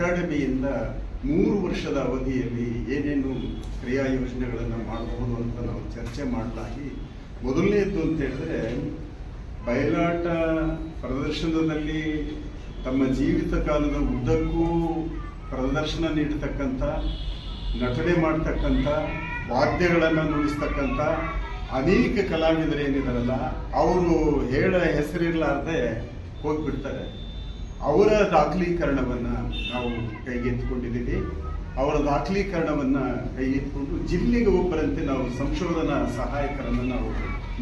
ಅಕಾಡೆಮಿಯಿಂದ ಮೂರು ವರ್ಷದ ಅವಧಿಯಲ್ಲಿ ಏನೇನು ಕ್ರಿಯಾ ಯೋಜನೆಗಳನ್ನು ಮಾಡಬಹುದು ಅಂತ ನಾವು ಚರ್ಚೆ ಮಾಡಲಾಗಿ, ಮೊದಲನೇದ್ದು ಅಂತ ಹೇಳಿದ್ರೆ, ಬಯಲಾಟ ಪ್ರದರ್ಶನದಲ್ಲಿ ತಮ್ಮ ಜೀವಿತ ಕಾಲದ ಉದ್ದಕ್ಕೂ ಪ್ರದರ್ಶನ ನೀಡತಕ್ಕಂಥ, ನಟನೆ ಮಾಡ್ತಕ್ಕಂಥ, ವಾದ್ಯಗಳನ್ನು ನುಡಿಸ್ತಕ್ಕಂಥ ಅನೇಕ ಕಲಾವಿದರೇನಿದಾರಲ್ಲ ಅವರು ಹೇಳ ಹೆಸರಿರಲಾರ್ದೆ ಹೋಗ್ಬಿಡ್ತಾರೆ. ಅವರ ದಾಖಲೀಕರಣವನ್ನು ನಾವು ಕೈಗೆತ್ತಿಕೊಂಡಿದ್ದೀವಿ. ಅವರ ದಾಖಲೀಕರಣವನ್ನು ಕೈಗೆತ್ತಿಕೊಂಡು ಜಿಲ್ಲೆಗೆ ಒಬ್ಬರಂತೆ ನಾವು ಸಂಶೋಧನಾ ಸಹಾಯಕರನ್ನು ನಾವು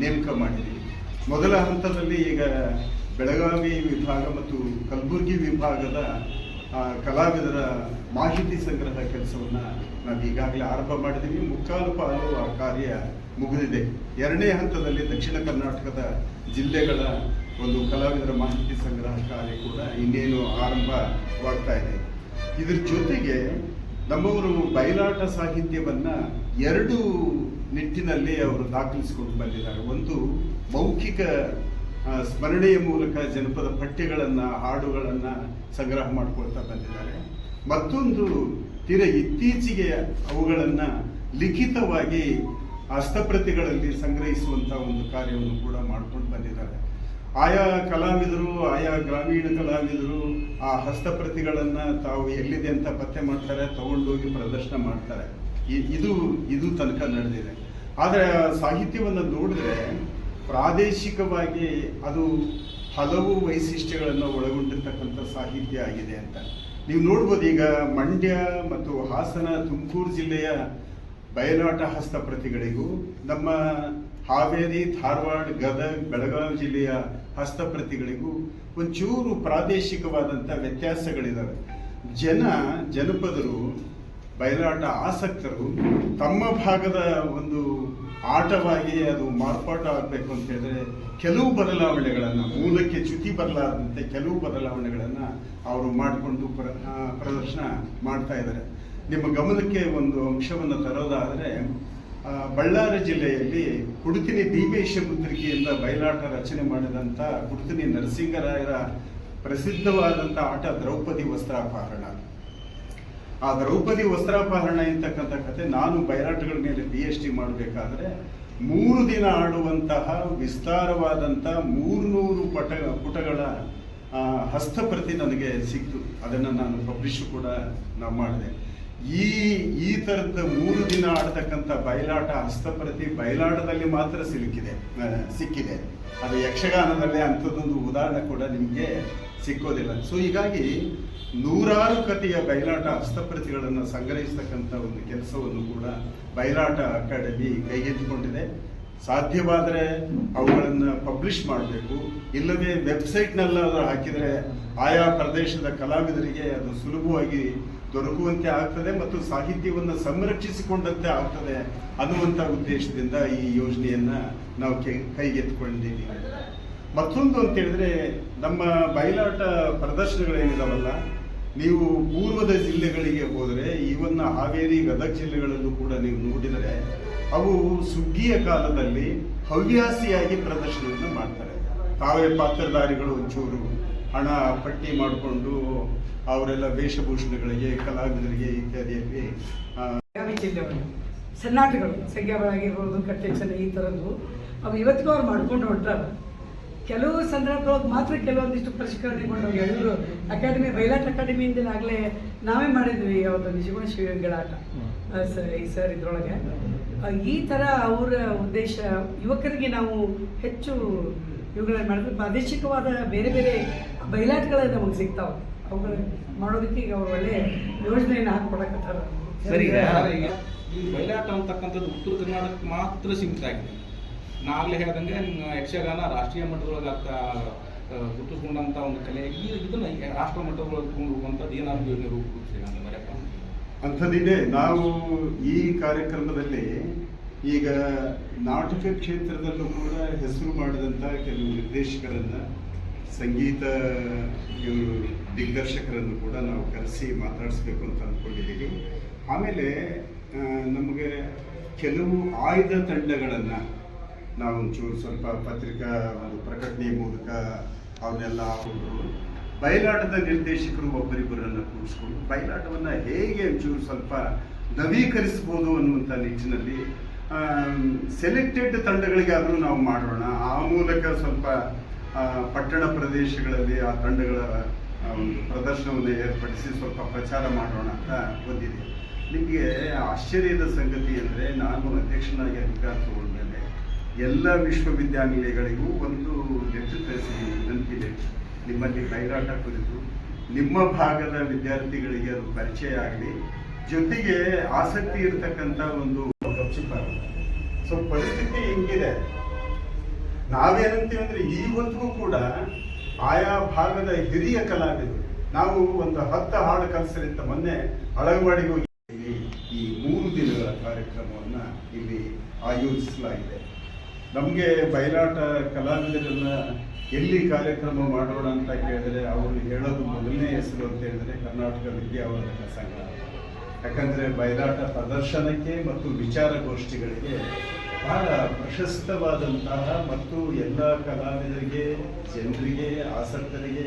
ನೇಮಕ ಮಾಡಿದ್ದೀವಿ. ಮೊದಲ ಹಂತದಲ್ಲಿ ಈಗ ಬೆಳಗಾವಿ ವಿಭಾಗ ಮತ್ತು ಕಲಬುರಗಿ ವಿಭಾಗದ ಕಲಾವಿದರ ಮಾಹಿತಿ ಸಂಗ್ರಹ ಕೆಲಸವನ್ನು ನಾವು ಈಗಾಗಲೇ ಆರಂಭ ಮಾಡಿದ್ದೀವಿ. ಮುಕ್ಕಾಲು ಪಾಲು ಆ ಕಾರ್ಯ ಮುಗಿದಿದೆ. ಎರಡನೇ ಹಂತದಲ್ಲಿ ದಕ್ಷಿಣ ಕರ್ನಾಟಕದ ಜಿಲ್ಲೆಗಳ ಒಂದು ಕಲಾವಿದರ ಮಾಹಿತಿ ಸಂಗ್ರಹ ಕಾರ್ಯ ಕೂಡ ಇನ್ನೇನು ಆರಂಭವಾಗ್ತಾ ಇದೆ. ಇದ್ರ ಜೊತೆಗೆ ನಮ್ಮವರು ಬಯಲಾಟ ಸಾಹಿತ್ಯವನ್ನ ಎರಡು ನಿಟ್ಟಿನಲ್ಲಿ ಅವರು ದಾಖಲಿಸಿಕೊಂಡು ಬಂದಿದ್ದಾರೆ. ಒಂದು ಮೌಖಿಕ ಸ್ಮರಣೆಯ ಮೂಲಕ ಜನಪದ ಪಠ್ಯಗಳನ್ನು, ಹಾಡುಗಳನ್ನು ಸಂಗ್ರಹ ಮಾಡ್ಕೊಳ್ತಾ ಬಂದಿದ್ದಾರೆ. ಮತ್ತೊಂದು ತೀರ ಇತ್ತೀಚೆಗೆ ಅವುಗಳನ್ನು ಲಿಖಿತವಾಗಿ ಹಸ್ತಪ್ರತಿಗಳಲ್ಲಿ ಸಂಗ್ರಹಿಸುವಂಥ ಒಂದು ಕಾರ್ಯವನ್ನು ಕೂಡ ಮಾಡ್ಕೊಂಡು ಬಂದಿದ್ದಾರೆ. ಆಯಾ ಕಲಾವಿದರು, ಆಯಾ ಗ್ರಾಮೀಣ ಕಲಾವಿದರು ಆ ಹಸ್ತಪ್ರತಿಗಳನ್ನು ತಾವು ಎಲ್ಲಿದೆ ಅಂತ ಪತ್ತೆ ಮಾಡ್ತಾರೆ, ತಗೊಂಡೋಗಿ ಪ್ರದರ್ಶನ ಮಾಡ್ತಾರೆ. ಇದು ಇದು ತನಕ ನಡೆದಿದೆ. ಆದರೆ ಆ ಸಾಹಿತ್ಯವನ್ನು ನೋಡಿದ್ರೆ ಪ್ರಾದೇಶಿಕವಾಗಿ ಅದು ಹಲವು ವೈಶಿಷ್ಟ್ಯಗಳನ್ನು ಒಳಗೊಂಡಿರ್ತಕ್ಕಂಥ ಸಾಹಿತ್ಯ ಆಗಿದೆ ಅಂತ. ನೀವು ನೋಡ್ಬೋದು ಈಗ ಮಂಡ್ಯ ಮತ್ತು ಹಾಸನ, ತುಮಕೂರು ಜಿಲ್ಲೆಯ ಬಯಲಾಟ ಹಸ್ತಪ್ರತಿಗಳಿಗೂ ನಮ್ಮ ಹಾವೇರಿ, ಧಾರವಾಡ, ಗದಗ, ಬೆಳಗಾವಿ ಜಿಲ್ಲೆಯ ಹಸ್ತಪ್ರತಿಗಳಿಗೂ ಒಂಚೂರು ಪ್ರಾದೇಶಿಕವಾದಂಥ ವ್ಯತ್ಯಾಸಗಳಿದ್ದಾವೆ ಜನ, ಜನಪದರು, ಬಯಲಾಟ ಆಸಕ್ತರು ತಮ್ಮ ಭಾಗದ ಒಂದು ಆಟವಾಗಿ ಅದು ಮಾರ್ಪಾಟು ಆಗಬೇಕು ಅಂತ ಹೇಳಿದ್ರೆ ಕೆಲವು ಬದಲಾವಣೆಗಳನ್ನು, ಮೂಲಕ್ಕೆ ಚ್ಯುತಿ ಬರಲಾರದಂತೆ ಕೆಲವು ಬದಲಾವಣೆಗಳನ್ನು ಅವರು ಮಾಡಿಕೊಂಡು ಪ್ರ ಪ್ರದರ್ಶನ ಮಾಡ್ತಾ ಇದ್ದಾರೆ. ನಿಮ್ಮ ಗಮನಕ್ಕೆ ಒಂದು ಅಂಶವನ್ನು ತರೋದಾದರೆ ಬಳ್ಳಾರಿ ಜಿಲ್ಲೆಯಲ್ಲಿ ಕುಡುತಿನಿ ಭೀಮೇಶ ಮುದ್ರಿಕೆಯಿಂದ ಬಯಲಾಟ ರಚನೆ ಮಾಡಿದಂಥ ಕುಡುತಿನಿ ನರಸಿಂಗರಾಯರ ಪ್ರಸಿದ್ಧವಾದಂಥ ಆಟ ದ್ರೌಪದಿ ವಸ್ತ್ರಾಪಹರಣ. ಆ ದ್ರೌಪದಿ ವಸ್ತ್ರಾಪಹರಣ ಅಂತಕ್ಕಂಥ ಕತೆ ನಾನು ಬಯಲಾಟಗಳ ಮೇಲೆ ಪಿ ಎಚ್ ಡಿ ಮಾಡಬೇಕಾದ್ರೆ, ಮೂರು ದಿನ ಆಡುವಂತಹ ವಿಸ್ತಾರವಾದಂಥ ಮೂರ್ನೂರು ಪಟ, ಪುಟಗಳ ಹಸ್ತಪ್ರತಿ ನನಗೆ ಸಿಕ್ತು. ಅದನ್ನು ನಾನು ಪಬ್ಲಿಷ್ ಕೂಡ ನಾವು ಮಾಡಿದೆ. ಈ ಈ ಥರದ ಮೂರು ದಿನ ಆಡ್ತಕ್ಕಂಥ ಬಯಲಾಟ, ಹಸ್ತಪ್ರತಿ ಬಯಲಾಟದಲ್ಲಿ ಮಾತ್ರ ಸಿಲುಕಿದೆ ಸಿಕ್ಕಿದೆ. ಅದು ಯಕ್ಷಗಾನದಲ್ಲಿ ಅಂಥದ್ದೊಂದು ಉದಾಹರಣೆ ಕೂಡ ನಿಮಗೆ ಸಿಕ್ಕೋದಿಲ್ಲ. ಸೊ ಹೀಗಾಗಿ ನೂರಾರು ಕಥೆಯ ಬಯಲಾಟ, ಹಸ್ತಪ್ರತಿಗಳನ್ನು ಸಂಗ್ರಹಿಸ್ತಕ್ಕಂಥ ಒಂದು ಕೆಲಸವನ್ನು ಕೂಡ ಬಯಲಾಟ ಅಕಾಡೆಮಿ ಕೈಗೆತ್ತಿಕೊಂಡಿದೆ. ಸಾಧ್ಯವಾದರೆ ಅವುಗಳನ್ನು ಪಬ್ಲಿಷ್ ಮಾಡಬೇಕು. ಇಲ್ಲದೆ ವೆಬ್ಸೈಟ್ನಲ್ಲಾದರೂ ಹಾಕಿದರೆ ಆಯಾ ಪ್ರದೇಶದ ಕಲಾವಿದರಿಗೆ ಅದು ಸುಲಭವಾಗಿ ದೊರಕುವಂತೆ ಆಗ್ತದೆ ಮತ್ತು ಸಾಹಿತ್ಯವನ್ನು ಸಂರಕ್ಷಿಸಿಕೊಂಡಂತೆ ಆಗ್ತದೆ ಅನ್ನುವಂಥ ಉದ್ದೇಶದಿಂದ ಈ ಯೋಜನೆಯನ್ನು ನಾವು ಕೈಗೆತ್ತಿಕೊಂಡಿದ್ದೀವಿ. ಮತ್ತೊಂದು ಅಂತ ಹೇಳಿದ್ರೆ, ನಮ್ಮ ಬಯಲಾಟ ಪ್ರದರ್ಶನಗಳೇನಿದಾವಲ್ಲ, ನೀವು ಪೂರ್ವದ ಜಿಲ್ಲೆಗಳಿಗೆ ಹೋದರೆ, ಈವನ್ನ ಹಾವೇರಿ, ಗದಗ ಜಿಲ್ಲೆಗಳಲ್ಲೂ ಕೂಡ ನೀವು ನೋಡಿದರೆ, ಅವು ಸುಗ್ಗಿಯ ಕಾಲದಲ್ಲಿ ಹವ್ಯಾಸಿಯಾಗಿ ಪ್ರದರ್ಶನವನ್ನು ಮಾಡ್ತಾರೆ. ತಾವೇ ಪಾತ್ರಧಾರಿಗಳು, ಒಂಚೂರು ಹಣ ಪಟ್ಟಿ ಮಾಡಿಕೊಂಡು ಅವರೆಲ್ಲ ವೇಷಭೂಷಣಗಳಿಗೆ ಕಲಾವಿದರಿಗೆ ಇತ್ಯಾದಿಯಲ್ಲಿ ಸನ್ನಾಟಗಳು ಕಟ್ಟೆ ಚೆನ್ನ ಈ ಥರದ್ದು. ಅವು ಇವತ್ತಿಗೂ ಅವ್ರು ಮಾಡ್ಕೊಂಡು ಹೊಂಟಾರ ಕೆಲವು ಸಂದರ್ಭದೊಳಗೆ ಮಾತ್ರ ಕೆಲವೊಂದಿಷ್ಟು ಪರಿಷ್ಕರಣೆಗೊಂಡು ಎಲ್ಲರೂ ಅಕಾಡೆಮಿ ಬೈಲಾಟ್ ಅಕಾಡೆಮಿಯಿಂದ ಆಗಲೇ ನಾವೇ ಮಾಡಿದ್ವಿ ಯಾವುದು ನಿಜಗುಣ ಶಿವಗಳಾಟ ಆ, ಈ ಸರ್ ಇದ್ರೊಳಗೆ. ಈ ಥರ ಅವರ ಉದ್ದೇಶ ಯುವಕರಿಗೆ ನಾವು ಹೆಚ್ಚು ಇವುಗಳನ್ನ ಮಾಡಿದ್ರೆ ಪ್ರಾದೇಶಿಕವಾದ ಬೇರೆ ಬೇರೆ ಬಯಲಾಟಗಳು ನಮಗೆ ಸಿಗ್ತಾವೆ. ಅವುಗಳ ಮಾಡೋದಕ್ಕೆ ಈಗ ಅವ್ರು ಒಳ್ಳೆ ಯೋಜನೆಯನ್ನು ಹಾಕ್ಕೊಡಕತ್ತಾರ. ಸರಿ ಈಗ ಈ ಬಯಲಾಟ ಅಂತಕ್ಕಂಥದ್ದು ಉತ್ತರ ಕರ್ನಾಟಕಕ್ಕೆ ಮಾತ್ರ ಸೀಮಿತ ಆಗಿದೆ. ನಾಗಲೇ ಹೇಳ್ದಂಗೆ ನಿಮ್ಮ ಯಕ್ಷಗಾನ ರಾಷ್ಟ್ರೀಯ ಮಟ್ಟದೊಳಗೆ ಆಗ್ತಾ ಗುರುತಿಸ್ಕೊಂಡಂಥ ಒಂದು ಕಲೆ. ಈ ಇದನ್ನ ರಾಷ್ಟ್ರ ಮಟ್ಟದೊಳಗೆ ಕೊಂಡು ಹೋಗುವಂಥದ್ದು ಏನಾದ್ರು ಯೋಜನೆ ರೂಪಿಸಿದೆ ಅಂತ ಅಂಥದ್ದಿದೆ. ನಾವು ಈ ಕಾರ್ಯಕ್ರಮದಲ್ಲಿ ಈಗ ನಾಟಕ ಕ್ಷೇತ್ರದಲ್ಲೂ ಕೂಡ ಹೆಸರು ಮಾಡಿದಂಥ ಕೆಲವು ನಿರ್ದೇಶಕರನ್ನ, ಸಂಗೀತ ಇವರು ದಿಗ್ದರ್ಶಕರನ್ನು ಕೂಡ ನಾವು ಕರೆಸಿ ಮಾತಾಡಿಸ್ಬೇಕು ಅಂತ ಅಂದ್ಕೊಂಡಿದ್ದೀವಿ ಆಮೇಲೆ ನಮಗೆ ಕೆಲವು ಆಯ್ದ ತಂಡಗಳನ್ನು ನಾವು ಒಂಚೂರು ಸ್ವಲ್ಪ ಪತ್ರಿಕಾ, ಒಂದು ಪ್ರಕಟಣೆ ಮೂಲಕ ಅವನ್ನೆಲ್ಲ ಹಾಕೊಂಡು, ಬಯಲಾಟದ ನಿರ್ದೇಶಕರು ಒಬ್ಬರಿಬ್ಬರನ್ನು ಕೂರಿಸ್ಕೊಂಡು, ಬಯಲಾಟವನ್ನು ಹೇಗೆ ಒಂಚೂರು ಸ್ವಲ್ಪ ನವೀಕರಿಸ್ಬೋದು ಅನ್ನುವಂಥ ನಿಟ್ಟಿನಲ್ಲಿ ಸೆಲೆಕ್ಟೆಡ್ ತಂಡಗಳಿಗಾದರೂ ನಾವು ಮಾಡೋಣ. ಆ ಮೂಲಕ ಸ್ವಲ್ಪ ಪಟ್ಟಣ ಪ್ರದೇಶಗಳಲ್ಲಿ ಆ ತಂಡಗಳ ಒಂದು ಪ್ರದರ್ಶನವನ್ನು ಏರ್ಪಡಿಸಿ ಸ್ವಲ್ಪ ಪ್ರಚಾರ ಮಾಡೋಣ ಅಂತ ಬಂದಿದೆ ನಿಮಗೆ ಆಶ್ಚರ್ಯದ ಸಂಗತಿ ಅಂದರೆ ನಾನು ಅಧ್ಯಕ್ಷನಾಗಿ ಅಧಿಕಾರ ತಗೊಂಡ್ಮೇಲೆ ಎಲ್ಲ ವಿಶ್ವವಿದ್ಯಾನಿಲಯಗಳಿಗೂ ಒಂದು ಲೆಟರ್ ಕಳಿಸಿ ವಿನಂತಿದೆ ನಿಮ್ಮಲ್ಲಿ ಬೈರಾಟ ಕುರಿತು ನಿಮ್ಮ ಭಾಗದ ವಿದ್ಯಾರ್ಥಿಗಳಿಗೆ ಅದು ಪರಿಚಯ ಆಗಲಿ ಜೊತೆಗೆ ಆಸಕ್ತಿ ಇರತಕ್ಕಂಥ ಒಂದು ಸೊ ಪರಿಸ್ಥಿತಿ ಹಿಂಗಿದೆ? ನಾವೇನಂತೀವಿ ಅಂದ್ರೆ ಈ ಹೊತ್ತಿಗೂ ಕೂಡ ಆಯಾ ಭಾಗದ ಹಿರಿಯ ಕಲಾವಿದರು, ನಾವು ಒಂದು ಹತ್ತು ಹಾಡು ಕಲಿಸಲಿಂತ ಮೊನ್ನೆ ಅಳಗವಾಡಿಗೆ ಹೋಗಿ ಈ ಮೂರು ದಿನಗಳ ಕಾರ್ಯಕ್ರಮವನ್ನ ಇಲ್ಲಿ ಆಯೋಜಿಸಲಾಗಿದೆ. ನಮಗೆ ಬಯಲಾಟ ಕಲಾವಿದರನ್ನ ಎಲ್ಲಿ ಕಾರ್ಯಕ್ರಮ ಮಾಡೋಣ ಅಂತ ಕೇಳಿದ್ರೆ, ಅವರು ಹೇಳೋದು ಮೊದಲನೇ ಹೆಸರು ಅಂತ ಹೇಳಿದ್ರೆ ಕರ್ನಾಟಕ ವಿದ್ಯಾವರ್ಧಕ ಸಂಘ. ಯಾಕಂದ್ರೆ ಬಯಲಾಟ ಪ್ರದರ್ಶನಕ್ಕೆ ಮತ್ತು ವಿಚಾರಗೋಷ್ಠಿಗಳಿಗೆ ಬಹಳ ಪ್ರಶಸ್ತವಾದಂತಹ ಮತ್ತು ಎಲ್ಲ ಕಲಾವಿದರಿಗೆ, ಜನರಿಗೆ, ಆಸಕ್ತರಿಗೆ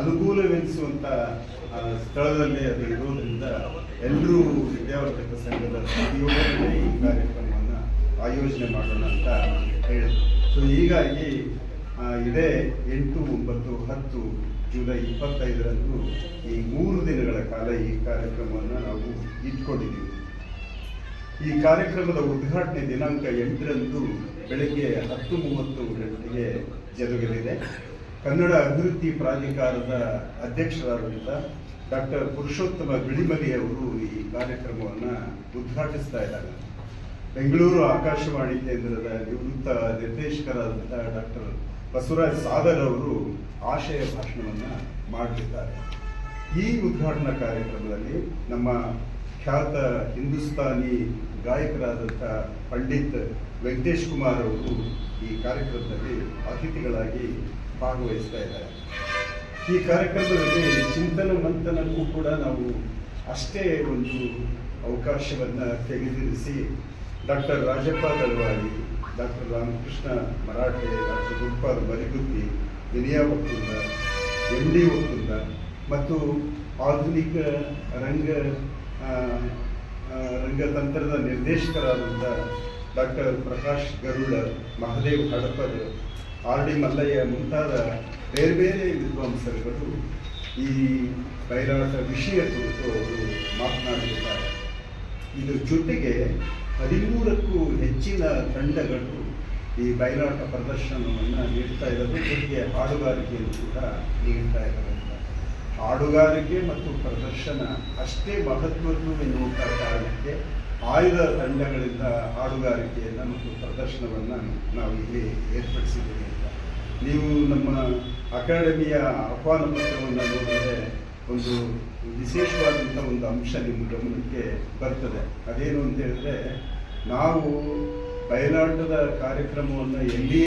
ಅನುಕೂಲವೆನಿಸುವಂಥ ಸ್ಥಳದಲ್ಲಿ ಅದು ಇರೋದ್ರಿಂದ ಎಲ್ಲರೂ ವಿದ್ಯಾವರ್ಧಕ ಸಂಘದ ಸಹಯೋಗದಲ್ಲಿ ಈ ಕಾರ್ಯಕ್ರಮವನ್ನು ಆಯೋಜನೆ ಮಾಡೋಣ ಅಂತ ಹೇಳಿದ್ರು. ಸೊ ಹೀಗಾಗಿ ಇದೇ ಎಂಟು, ಒಂಬತ್ತು, ಹತ್ತು ಜುಲೈ ಇಪ್ಪತ್ತೈದರಂದು ಈ ಮೂರು ದಿನಗಳ ಕಾಲ ಈ ಕಾರ್ಯಕ್ರಮವನ್ನು ನಾವು ಇಟ್ಕೊಂಡಿದ್ದೀವಿ. ಈ ಕಾರ್ಯಕ್ರಮದ ಉದ್ಘಾಟನೆ ದಿನಾಂಕ ಎಂಟರಂದು ಬೆಳಗ್ಗೆ ಹತ್ತು ಮೂವತ್ತು ಗಂಟೆಗೆ ಜರುಗಲಿದೆ. ಕನ್ನಡ ಅಭಿವೃದ್ಧಿ ಪ್ರಾಧಿಕಾರದ ಅಧ್ಯಕ್ಷರಾದಂಥ ಡಾಕ್ಟರ್ ಪುರುಷೋತ್ತಮ ಬಿಳಿಮಲಿ ಅವರು ಈ ಕಾರ್ಯಕ್ರಮವನ್ನು ಉದ್ಘಾಟಿಸ್ತಾ ಇದ್ದಾರೆ. ಬೆಂಗಳೂರು ಆಕಾಶವಾಣಿ ಕೇಂದ್ರದ ನಿವೃತ್ತ ನಿರ್ದೇಶಕರಾದಂಥ ಡಾಕ್ಟರ್ ಬಸವರಾಜ್ ಸಾಗರ್ ಅವರು ಆಶಯ ಭಾಷಣವನ್ನು ಮಾಡಲಿದ್ದಾರೆ ಈ ಉದ್ಘಾಟನಾ ಕಾರ್ಯಕ್ರಮದಲ್ಲಿ ನಮ್ಮ ಖ್ಯಾತ ಹಿಂದೂಸ್ತಾನಿ ಗಾಯಕರಾದಂಥ ಪಂಡಿತ್ ವೆಂಕಟೇಶ್ ಕುಮಾರ್ ಅವರು ಈ ಕಾರ್ಯಕ್ರಮದಲ್ಲಿ ಅತಿಥಿಗಳಾಗಿ ಭಾಗವಹಿಸ್ತಾ ಇದ್ದಾರೆ. ಈ ಕಾರ್ಯಕ್ರಮದಲ್ಲಿ ಚಿಂತನ ಮಂಥನಕ್ಕೂ ಕೂಡ ನಾವು ಅಷ್ಟೇ ಒಂದು ಅವಕಾಶವನ್ನು ತೆಗೆದಿರಿಸಿ doctor Rajappa Dalawadi doctor Ramakrishna Marathe doctor ಗುಂಪಾದ ಮರಿಗುತ್ತಿ ವಿನಯ ಒಕ್ಕುಂದ ಎಂ ಡಿ ಒಕ್ಕುಂದ ಮತ್ತು ಆಧುನಿಕ ರಂಗ ರಂಗ ತಂತ್ರದ ರಂಗತಂತ್ರದ ನಿರ್ದೇಶಕರಾದಂಥ doctor Prakash Garuda, Mahadev Hadapada R D Mallayya ಮುಂತಾದ ಬೇರೆ ಬೇರೆ ವಿದ್ವಾಂಸರುಗಳು ಈ ಬಯಲಾಟ ವಿಷಯ ಕುರಿತು ಅವರು ಮಾತನಾಡಿದ್ದಾರೆ. ಇದರ ಜೊತೆಗೆ ಹದಿಮೂರಕ್ಕೂ ಹೆಚ್ಚಿನ ತಂಡಗಳು ಈ ಬಯಲಾಟ ಪ್ರದರ್ಶನವನ್ನು ನೀಡ್ತಾ ಇರೋದು, ಜೊತೆಗೆ ಹಾಡುಗಾರಿಕೆಯನ್ನು ಕೂಡ ನೀಡ್ತಾ ಇದ್ದಾರೆ. ಹಾಡುಗಾರಿಕೆ ಮತ್ತು ಪ್ರದರ್ಶನ ಅಷ್ಟೇ ಮಹತ್ವದ್ದು ಎನ್ನುವಂಥ ಕಾರಣಕ್ಕೆ ಆಯುಧ ತಂಡಗಳಿಂದ ಹಾಡುಗಾರಿಕೆಯನ್ನು ಮತ್ತು ಪ್ರದರ್ಶನವನ್ನು ನಾವು ಇಲ್ಲಿ ಏರ್ಪಡಿಸಿದ್ದೀವಿ ಅಂತ. ನೀವು ನಮ್ಮ ಅಕಾಡೆಮಿಯ ಆಹ್ವಾನ ಪತ್ರವನ್ನು ನೋಡಿದರೆ ಒಂದು ವಿಶೇಷವಾದಂಥ ಒಂದು ಅಂಶ ನಿಮ್ಮ ಗಮನಕ್ಕೆ ಬರ್ತದೆ. ಅದೇನು ಅಂತ ಹೇಳಿದ್ರೆ ನಾವು ಬಯಲಾಟದ ಕಾರ್ಯಕ್ರಮವನ್ನು ಎಲ್ಲಿ